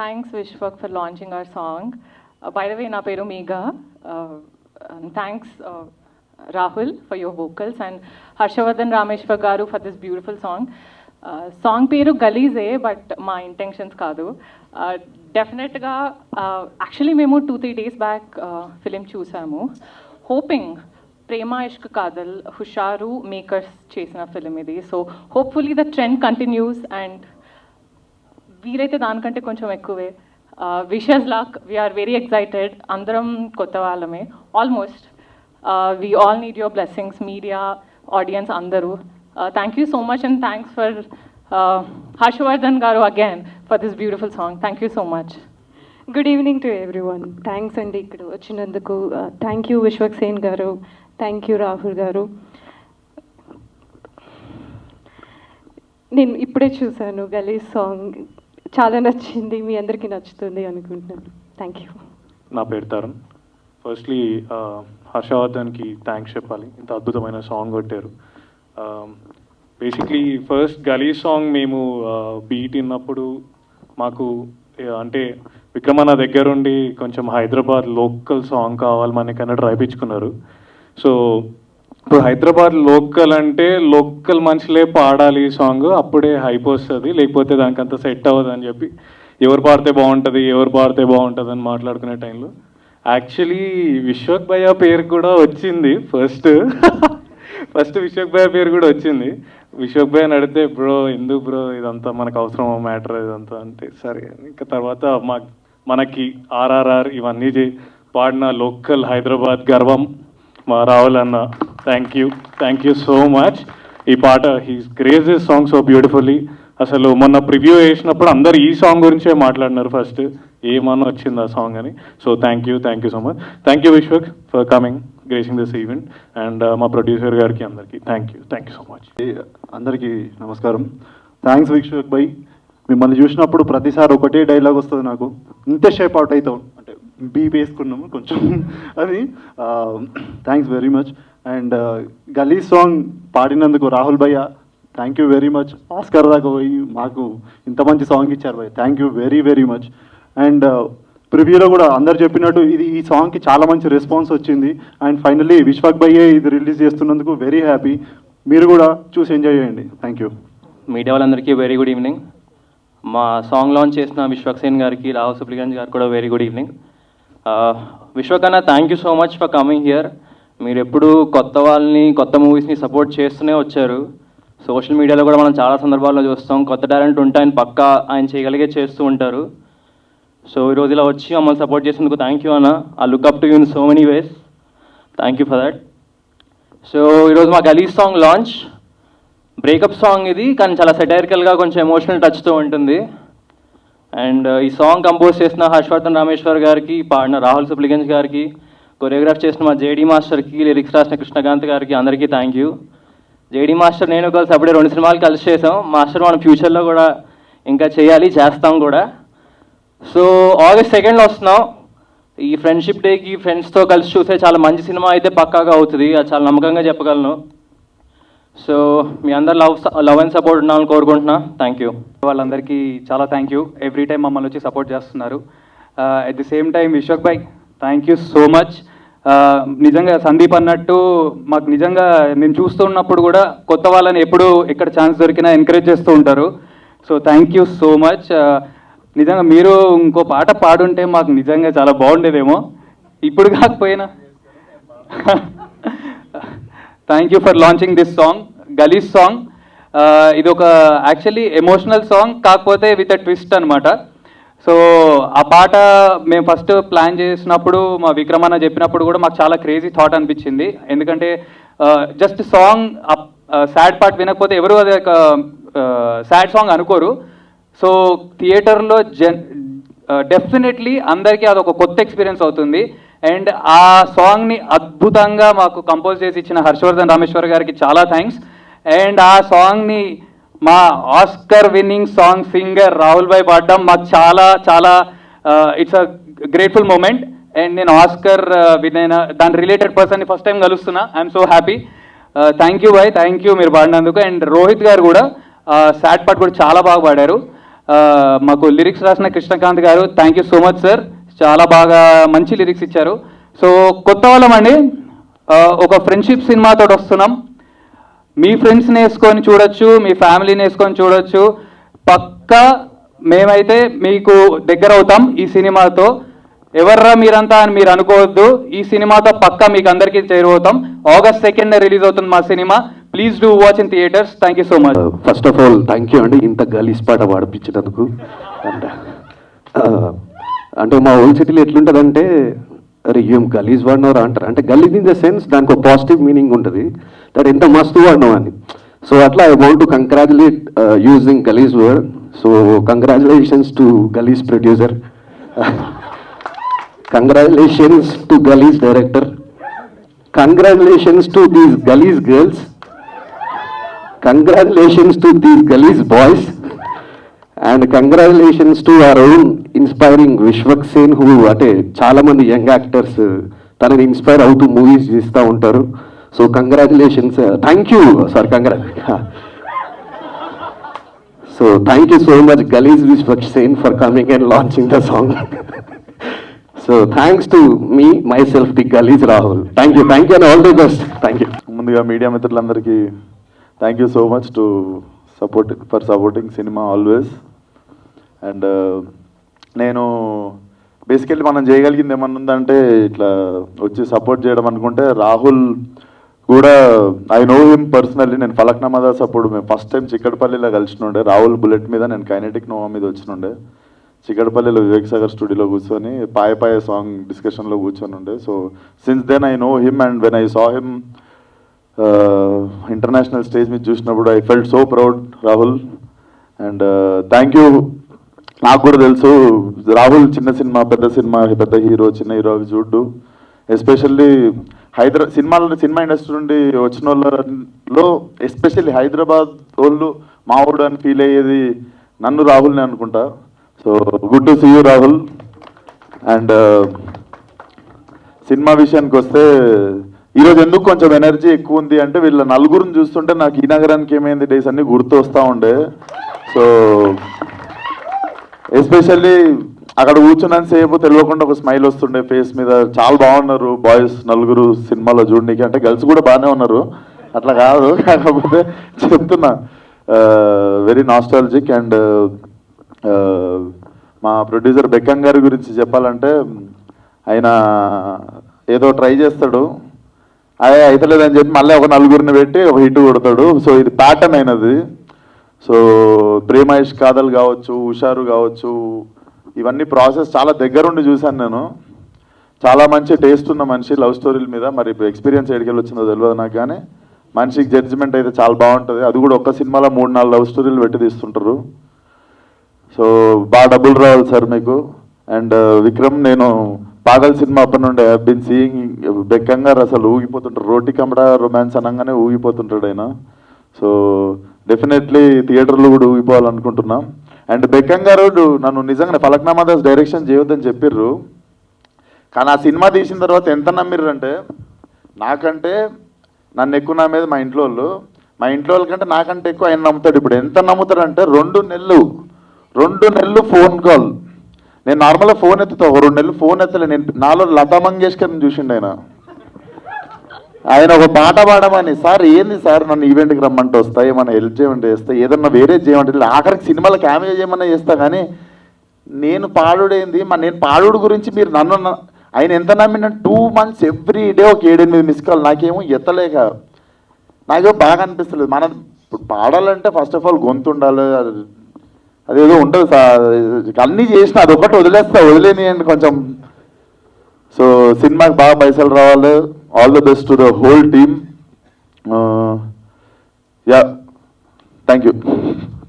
Thanks Vishwak for launching our song by the way నా పేరు మీగా thanks Rahul for your vocals and Harshavardhan Rameshwar garu for this beautiful song song పేరు గలీజే but మా intentions కాదు డెఫినెట్గా actually మేము two three days back film చూసాము hoping Prema Ishq Kaadhal Husharu makers చేసిన ఫిలిం ఇది so hopefully the trend continues and వీలైతే దానికంటే కొంచెం ఎక్కువే. Wishes luck we are very excited అందరం కొత్త వాళ్ళమే. Almost we all need your blessings media audience అందరూ. Thank you so much and thanks for Harshavardhan garu again for this beautiful song thank you so much good evening to everyone thanks అండి ఇక్కడ వచ్చినందుకు. Thank you Vishwaksen గారు. Thank you Rahul గారు. నేను ఇప్పుడే చూశాను గలీజ్ సాంగ్ చాలా నచ్చింది మీ అందరికీ నచ్చుతుంది అనుకుంటున్నాను. థ్యాంక్ యూ నా పేరు తరుణ్. ఫస్ట్లీ హర్షవర్ధన్కి థ్యాంక్స్ చెప్పాలి. ఇంత అద్భుతమైన సాంగ్ కొట్టారు. బేసిక్లీ ఫస్ట్ గలీ సాంగ్ మేము బీట్ విన్నప్పుడు మాకు అంటే విక్రమన్న దగ్గరుండి కొంచెం హైదరాబాద్ లోకల్ సాంగ్ కావాలి మనకన్నా రాయించుకున్నారు సో ఇప్పుడు హైదరాబాద్ లోకల్ అంటే లోకల్ మనుషులే పాడాలి ఈ సాంగ్ అప్పుడే హైప్ వస్తుంది. లేకపోతే దానికి అంత సెట్ అవ్వదు అని చెప్పి ఎవరు పాడితే బాగుంటుంది ఎవరు పాడితే బాగుంటుంది అని మాట్లాడుకునే టైంలో. యాక్చువల్లీ విశ్వక్ భయ్య పేరు కూడా వచ్చింది. ఫస్ట్ ఫస్ట్ విశ్వక్ భయ్య పేరు కూడా వచ్చింది. విశ్వక్ భయ్య అడిగితే బ్రో ఎందుకు బ్రో ఇదంతా మనకు అవసరం మ్యాటర్ ఇదంతా అంటే సరే ఇంకా తర్వాత మా మనకి ఆర్ఆర్ఆర్ ఇవన్నీ పాడిన లోకల్ హైదరాబాద్ గర్వం మా రావులన్న thank you thank you so much ఈ పాట he's craze song so beautifully అసలు మొన్న ప్రివ్యూ వేసినప్పుడు అందరు ఈ సాంగ్ గురించే మాట్లాడినారు ఫస్ట్ ఏమన్నా వచ్చింది ఆ సాంగ్ అని. So thank you thank you so much thank you Vishwak for coming gracing this event and మా ప్రొడ్యూసర్ గారికి అందరికీ thank you thank you so much అందరికీ నమస్కారం. థ్యాంక్స్ విశ్వక్ బై మిమ్మల్ని చూసినప్పుడు ప్రతిసారి ఒకటే డైలాగ్ వస్తుంది నాకు. ఇంతే షేప్ అవుట్ అవుతాం అంటే బీప్ వేసుకున్నాము కొంచెం. అది thanks very much and uh, Gali song పాడినందుకు రాహుల్ భయ్య thank you very much Oscar దాకా పోయి మాకు ఇంత మంచి సాంగ్ ఇచ్చారు భయ్య. Thank you very very much and uh, ప్రివ్యూలో కూడా అందరు చెప్పినట్టు ఇది ఈ సాంగ్కి చాలా మంచి రెస్పాన్స్ వచ్చింది. అండ్ ఫైనల్లీ విశ్వక్ భయ్యే ఇది రిలీజ్ చేస్తున్నందుకు వెరీ హ్యాపీ మీరు కూడా చూసి ఎంజాయ్ చేయండి. థ్యాంక్ యూ మీడియా వాళ్ళందరికీ వెరీ గుడ్ ఈవినింగ్ మా సాంగ్ లాంచ్ చేసిన విశ్వక్సేన్ గారికి రావు సుబ్లిగంజ్ గారికి కూడా very good evening విశ్వకన్నా thank you so much for coming here మీరు ఎప్పుడు కొత్త వాళ్ళని కొత్త మూవీస్ని సపోర్ట్ చేస్తూనే వచ్చారు. సోషల్ మీడియాలో కూడా మనం చాలా సందర్భాల్లో చూస్తాం కొత్త టాలెంట్ ఉంటే ఆయన పక్కా ఆయన చేయగలిగే చేస్తూ ఉంటారు. సో ఈరోజు ఇలా వచ్చి మమ్మల్ని సపోర్ట్ చేసినందుకు థ్యాంక్ యూ అన్న. I look up to you in so many ways thank you for that so ఈరోజు మా గలీ సాంగ్ లాంచ్ బ్రేకప్ సాంగ్ ఇది కానీ చాలా సెటైరికల్గా కొంచెం ఎమోషనల్ టచ్తో ఉంటుంది. అండ్ ఈ సాంగ్ కంపోజ్ చేసిన హర్షవర్ధన్ రామేశ్వర్ గారికి పాడిన రాహుల్ సుబ్లిగంజ్ గారికి కొరియోగ్రాఫ్ చేసిన మా జేడీ మాస్టర్కి లిరిక్స్ రాసిన కృష్ణకాంత్ గారికి అందరికీ థ్యాంక్ యూ. జేడీ మాస్టర్ నేను కలిసి అప్పుడే రెండు సినిమాలు కలిసి చేసాం మాస్టర్ మనం ఫ్యూచర్లో కూడా ఇంకా చేయాలి చేస్తాం కూడా. సో ఆగస్ట్ సెకండ్లో వస్తున్నాం. ఈ ఫ్రెండ్షిప్ డేకి ఫ్రెండ్స్తో కలిసి చూసే చాలా మంచి సినిమా అయితే పక్కాగా అవుతుంది. అది చాలా నమ్మకంగా చెప్పగలను. సో మీ అందరు లవ్ లవ్ అండ్ సపోర్ట్ ఉండాలని కోరుకుంటున్నా. Thank you. వాళ్ళందరికీ చాలా థ్యాంక్ యూ. ఎవ్రీ టైం మమ్మల్ని వచ్చి సపోర్ట్ చేస్తున్నారు. At the same time Vishwak Bhai thank you so much. నిజంగా సందీప్ అన్నట్టు మాకు నిజంగా మేము చూస్తూ ఉన్నప్పుడు కూడా కొత్త వాళ్ళని ఎప్పుడు ఎక్కడ ఛాన్స్ దొరికినా ఎంకరేజ్ చేస్తూ ఉంటారు. So thank you so much నిజంగా మీరు ఇంకో పాట పాడుంటే మాకు నిజంగా చాలా బాగుండేదేమో. ఇప్పుడు కాకపోయినా. Thank you for launching this song గలీస్ song ఇది ఒక యాక్చువల్లీ ఎమోషనల్ సాంగ్ కాకపోతే విత్ అ ట్విస్ట్ అనమాట సో ఆ పాట మేము ఫస్ట్ ప్లాన్ చేసినప్పుడు మా విక్రమన్న చెప్పినప్పుడు కూడా మాకు చాలా క్రేజీ థాట్ అనిపించింది. ఎందుకంటే జస్ట్ సాంగ్ సాడ్ పార్ట్ వినకపోతే ఎవరు అది ఒక సాడ్ సాంగ్ అనుకోరు. సో థియేటర్లో జన్ డెఫినెట్లీ అందరికీ అదొక కొత్త ఎక్స్పీరియన్స్ అవుతుంది. అండ్ ఆ సాంగ్ని అద్భుతంగా మాకు కంపోజ్ చేసి ఇచ్చిన హర్షవర్ధన్ రామేశ్వర్ గారికి చాలా థ్యాంక్స్. అండ్ ఆ సాంగ్ని మా Oscar winning song singer Rahul భాయ్ పాడడం మాకు చాలా చాలా it's a grateful moment and నేను ఆస్కర్ విన్ అయిన దాని రిలేటెడ్ పర్సన్ని first time కలుస్తున్నా. I'm so happy thank you Bhai thank you మీరు పాడినందుకు. అండ్ రోహిత్ గారు కూడా సాడ్ పార్ట్ కూడా చాలా బాగా పాడారు. మాకు లిరిక్స్ రాసిన Krishnakanth garu thank you so much sir చాలా బాగా మంచి లిరిక్స్ ఇచ్చారు. సో కొత్త వాళ్ళమండి ఒక ఫ్రెండ్షిప్ సినిమాతో వస్తున్నాం. మీ ఫ్రెండ్స్ని వేసుకొని చూడొచ్చు మీ ఫ్యామిలీని వేసుకొని చూడొచ్చు. పక్కా మేమైతే మీకు దగ్గర అవుతాం ఈ సినిమాతో. ఎవర్రా మీరంతా అని మీరు అనుకోవద్దు. ఈ సినిమాతో పక్కా మీకు అందరికీ చేరువవుతాం. ఆగస్ట్ సెకండ్ రిలీజ్ అవుతుంది మా cinema. Please do watch in theatres. Thank you so much first of all thank you అండి. ఇంత గలీస్ పాట పాడిపించినందుకు uh, అంటే మా ఓల్డ్ సిటీలో ఎట్లుంటుందంటే అరే ఏం గలీజ్ వాడినవరా అంటారు. అంటే గలీజ్ ఇన్ ద సెన్స్ దానికి ఒక పాజిటివ్ మీనింగ్ ఉంటుంది. దట్ ఎంత మస్తు వాడినావు అని. సో అట్లా I want to congratulate using గలీజ్ వర్డ్. సో కంగ్రాచులేషన్స్ టు గలీజ్ ప్రొడ్యూసర్. కంగ్రాచులేషన్స్ టు గలీజ్ డైరెక్టర్. కంగ్రాచులేషన్స్ టు దీస్ గలీజ్ గర్ల్స్. కంగ్రాచులేషన్స్ టు దీస్ గలీజ్ boys. And congratulations to our own inspiring Vishwak Sen who అంటే చాలా మంది young actors తనని inspire అవుతూ మూవీస్ చేస్తూ ఉంటారు. So congratulations thank you sir కంగ్రా so thank you so much గలీజ్ Vishwak Sen for coming and launching the song so thanks to me myself the గలీజ్ Rahul thank you thank you and all the best thank you ముందుగా media మిత్రులందరికీ thank you so much to support for supporting cinema always and నేను basically మనం చేయగలిగింది ఏమన్నా ఉందంటే ఇట్లా వచ్చి సపోర్ట్ చేయడం అనుకుంటే రాహుల్ కూడా ఐ నో హిమ్ పర్సనల్లీ నేను ఫలక్నామా దాస్ అప్పుడు మేము ఫస్ట్ టైం చిక్కడపల్లిలో కలిసినుండే. రాహుల్ బుల్లెట్ మీద నేను కైనెటిక్ నోవా మీద వచ్చినుండే. చిక్కడపల్లిలో వివేక్ సాగర్ స్టూడియోలో కూర్చొని పాయ పాయ సాంగ్ డిస్కషన్లో కూర్చొని ఉండే so since then I know him and when I saw him international stage మీద చూసినప్పుడు I felt so proud Rahul and thank you నాకు కూడా తెలుసు రాహుల్ చిన్న సినిమా పెద్ద సినిమా పెద్ద హీరో చిన్న హీరో అవి చూడ్డు. ఎస్పెషల్లీ హైదరా సినిమాల సినిమా ఇండస్ట్రీ నుండి వచ్చిన వాళ్ళలో ఎస్పెషల్లీ హైదరాబాద్ వాళ్ళు మా ఊడు అని ఫీల్ అయ్యేది నన్ను రాహుల్ని అనుకుంటా. So good to see you Rahul. And uh, సినిమా విషయానికి వస్తే ఈరోజు ఎందుకు కొంచెం ఎనర్జీ ఎక్కువ ఉంది అంటే వీళ్ళ నలుగురిని చూస్తుంటే నాకు ఈ నగరానికి ఏమైంది డేస్ అన్ని గుర్తు వస్తూ ఉండే. సో ఎస్పెషల్లీ అక్కడ కూర్చున్నాను సేపు తెలియకుండా ఒక స్మైల్ వస్తుండే ఫేస్ మీద. చాలా బాగున్నారు బాయ్స్ నలుగురు సినిమాలో చూడడానికి అంటే గర్ల్స్ కూడా బాగానే ఉన్నారు. అట్లా కాదు. కాకపోతే చెప్తున్నా. వెరీ నాస్టాలజిక్ అండ్ మా ప్రొడ్యూసర్ బెక్కం గారి గురించి చెప్పాలంటే ఆయన ఏదో ట్రై చేస్తాడు. అదే అయితలేదని చెప్పి మళ్ళీ ఒక నలుగురిని పెట్టి ఒక హిట్ కొడతాడు. సో ఇది ప్యాటర్న్ అయినది. సో ప్రేమేష్ కాదల్ కావచ్చు హుషారు కావచ్చు ఇవన్నీ ప్రాసెస్ చాలా దగ్గరుండి చూశాను నేను. చాలా మంచి టేస్ట్ ఉన్న మనిషి లవ్ స్టోరీల మీద. మరి ఎక్స్పీరియన్స్ ఎడికెళ్ళి వచ్చిందో తెలియదు నాకు కానీ మనిషికి జడ్జిమెంట్ అయితే చాలా బాగుంటుంది. అది కూడా ఒక్క సినిమాలో మూడు నాలుగు లవ్ స్టోరీలు పెట్టి తీస్తుంటారు. సో బాగా డబ్బులు రావాలి సార్ మీకు. అండ్ uh, విక్రమ్ నేను పాగల్ సినిమా అప్పటి నుండి బిన్ సీయింగ్ బెక్కం అసలు ఊగిపోతుంటారు. రోటి కమడా రొమాన్స్ అనగానే ఊగిపోతుంటాడు ఆయన. సో డెఫినెట్లీ థియేటర్లు కూడా ఊగిపోవాలనుకుంటున్నాం. అండ్ బెక్కం గారు నన్ను నిజంగా ఫలక్నామా దాస్ డైరెక్షన్ చేయొద్దని చెప్పిర్రు. కానీ ఆ సినిమా తీసిన తర్వాత ఎంత నమ్మిర్రు అంటే నాకంటే నన్ను ఎక్కువ నమ్మేది మా ఇంట్లో వాళ్ళు మా ఇంట్లో వాళ్ళకంటే నాకంటే ఎక్కువ ఆయన నమ్ముతాడు. ఇప్పుడు ఎంత నమ్ముతాడంటే రెండు నెలలు రెండు నెలలు ఫోన్ కాల్. నేను నార్మల్గా ఫోన్ ఎత్తుతా ఒక రెండు నెలలు ఫోన్ ఎత్తలే. నేను నాలో లతా మంగేష్కర్ని చూసిండు ఆయన. ఆయన ఒక పాట పాడమని సార్ ఏంది సార్ నన్ను ఈవెంట్కి రమ్మంటే వస్తా ఏమన్నా హెల్ప్ చేయమంటే చేస్తా ఏదన్నా వేరే చేయమంటే ఆఖరికి సినిమాలో క్యామియో చేయమన్నా చేస్తా కానీ నేను పాడుడేంది మా నేను పాడుడు గురించి మీరు నన్ను ఆయన ఎంత నమ్మిన టూ మంత్స్ ఎవ్రీ డే ఒక ఏడెనిమిది మిస్ కాల్ నాకేమో ఎత్తలేక నాకేమో బాగా అనిపిస్తలేదు. మన ఇప్పుడు పాడాలంటే ఫస్ట్ ఆఫ్ ఆల్ గొంతు ఉండాలి అది- అదేదో ఉంటుంది సార్ అన్నీ చేసిన అది ఒకటి వదిలేస్తా వదిలేనియండి కొంచెం. సో సినిమాకి బాగా పైసలు రావాలి. all the best to the whole team. Uh, yeah, thank you.